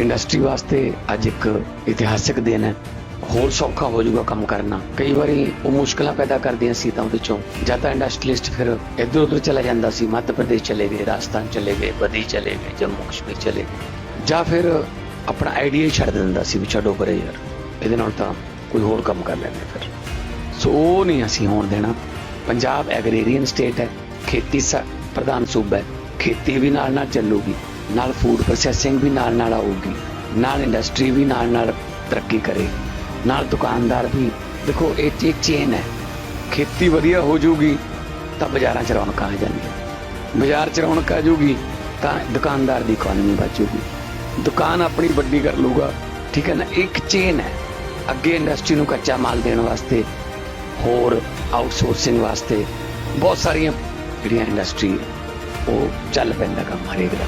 Industry ਵਾਸਤੇ ਅੱਜ ਇੱਕ ਇਤਿਹਾਸਕ ਦਿਨ ਹੈ। ਹੋਰ ਸੌਖਾ ਹੋ ਜਾਊਗਾ ਕੰਮ ਕਰਨਾ। ਕਈ ਵਾਰੀ ਉਹ ਮੁਸ਼ਕਲਾਂ ਪੈਦਾ ਕਰਦੀਆਂ ਸੀ ਤਾਂ ਉਹਦੇ ਚੋਂ ਜਾਂ ਤਾਂ ਇੰਡਸਟਰੀਲਿਸਟ ਫਿਰ ਇੱਧਰ ਉੱਧਰ ਚਲਾ ਜਾਂਦਾ ਸੀ, ਮੱਧ ਪ੍ਰਦੇਸ਼ ਚਲੇ ਗਏ, ਰਾਜਸਥਾਨ ਚਲੇ ਗਏ, ਬਦੀ ਚਲੇ ਗਏ, ਜੰਮੂ ਕਸ਼ਮੀਰ ਚਲੇ ਗਏ। ਜਾਂ ਫਿਰ ਆਪਣਾ ਆਈਡੀਆ ਹੀ ਛੱਡ ਦਿੰਦਾ ਸੀ ਵੀ ਛੱਡੋ ਪਰੇ ਯਾਰ, ਇਹਦੇ ਨਾਲ ਤਾਂ ਕੋਈ ਹੋਰ ਕੰਮ ਕਰ ਲੈਂਦੇ ਫਿਰ। ਸੋ ਉਹ ਨਹੀਂ ਅਸੀਂ ਹੋਣ ਦੇਣਾ। ਪੰਜਾਬ ਐਗਰੀਰੀਅਨ ਸਟੇਟ ਹੈ, ਖੇਤੀ ਪ੍ਰਧਾਨ ਸੂਬਾ ਹੈ, ਖੇਤੀ ਵੀ ਨਾਲ ਨਾਲ ਚੱਲੂਗੀ। ਨਾਲ ਫੂਡ ਪ੍ਰੋਸੈਸਿੰਗ ਵੀ ਨਾਲ ਨਾਲ ਆਊਗੀ, ਨਾਲ ਇੰਡਸਟਰੀ ਵੀ ਨਾਲ ਨਾਲ ਤਰੱਕੀ ਕਰੇ, ਨਾਲ ਦੁਕਾਨਦਾਰ ਵੀ। ਦੇਖੋ, ਇਹ 'ਚ ਇੱਕ ਚੇਨ ਹੈ। ਖੇਤੀ ਵਧੀਆ ਹੋ ਜੂਗੀ ਤਾਂ ਬਾਜ਼ਾਰਾਂ 'ਚ ਰੌਣਕਾਂ ਆ ਜਾਣਗੀਆਂ। ਬਾਜ਼ਾਰ 'ਚ ਰੌਣਕ ਆ ਜੂਗੀ ਤਾਂ ਦੁਕਾਨਦਾਰ ਦੀ ਇਕਨੋਮੀ ਬਚੂਗੀ ਦੁਕਾਨ ਆਪਣੀ ਵੱਡੀ ਕਰ ਲੂਗਾ ਠੀਕ ਹੈ ਨਾ? ਇੱਕ ਚੇਨ ਹੈ। ਅੱਗੇ ਇੰਡਸਟਰੀ ਨੂੰ ਕੱਚਾ ਮਾਲ ਦੇਣ ਵਾਸਤੇ, ਹੋਰ ਆਊਟਸੋਰਸਿੰਗ ਵਾਸਤੇ, ਬਹੁਤ ਸਾਰੀਆਂ ਜਿਹੜੀਆਂ ਇੰਡਸਟਰੀ ਉਹ ਚੱਲ ਪੈਂਦਾ ਕੰਮ ਹਰੇਕ ਦਾ।